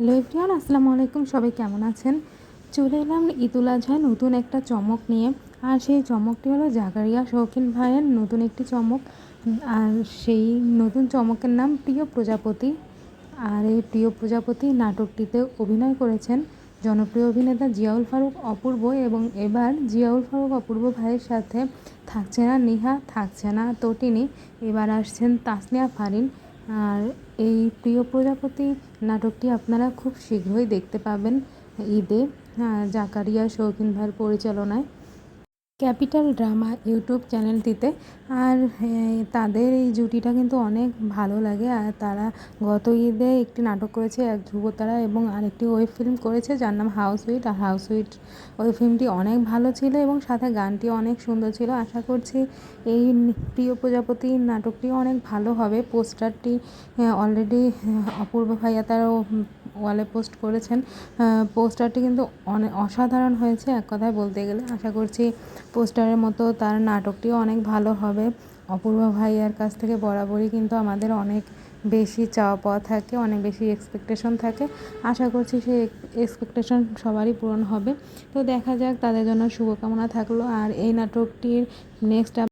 Hello everyone, আসসালামু আলাইকুম। সবাই কেমন আছেন? চলে এলাম ঈদুল আজহায় নতুন একটা চমক নিয়ে। আর সেই চমকটি হলো জাগারিয়া শৌখিন ভাইয়ের নতুন একটি চমক। আর সেই নতুন চমকের নাম প্রিয় প্রজাপতি। আর এই প্রিয় প্রজাপতি নাটকটিতে অভিনয় করেছেন জনপ্রিয় অভিনেতা জিয়াউল ফারুক অপূর্ব এবং এবার জিয়াউল ফারুক অপূর্ব ভাইয়ের সাথে থাকছে না নিহা, থাকছে না তটিনী। এবার আসছেন তাসনিয়া ফারিন। আর এই প্রিয় প্রজাপতি নাটকটি আপনারা খুব শীঘ্রই দেখতে পাবেন ঈদে জাকারিয়া শৌখিন ভাইয়ের পরিচালনায়। ক্যাপিটাল ড্রামা ইউটিউব চ্যানেলটিতে। আর তাদের এই জুটিটা কিন্তু অনেক ভালো লাগে। আর তারা গত ঈদে একটি নাটক করেছে এক ধ্রুবতারা এবং আরেকটি ওয়েব ফিল্ম করেছে যার নাম হাউস উইট। আর হাউস উইট, ওই ফিল্মটি অনেক ভালো ছিল এবং সাথে গানটি অনেক সুন্দর ছিল। আশা করছি এই প্রিয় প্রজাপতি নাটকটি অনেক ভালো হবে। পোস্টারটি অলরেডি অপূর্ব ভাইয়া তারও ওয়ালে পোস্ট করেছেন। পোস্টারটি কিন্তু অনেক অসাধারণ হয়েছে এক কথায় বলতে গেলে। আশা করছি পোস্টারের মতো তার নাটকটিও অনেক ভালো হবে। অপূর্ব ভাইয়ার কাছ থেকে বরাবরই কিন্তু আমাদের অনেক বেশি চাওয়া পাওয়া থাকে, অনেক বেশি এক্সপেকটেশন থাকে। আশা করছি সেই এক্সপেকটেশন সবারই পূরণ হবে। তো দেখা যাক, তাদের জন্য শুভকামনা থাকল। আর এই নাটকটির নেক্সট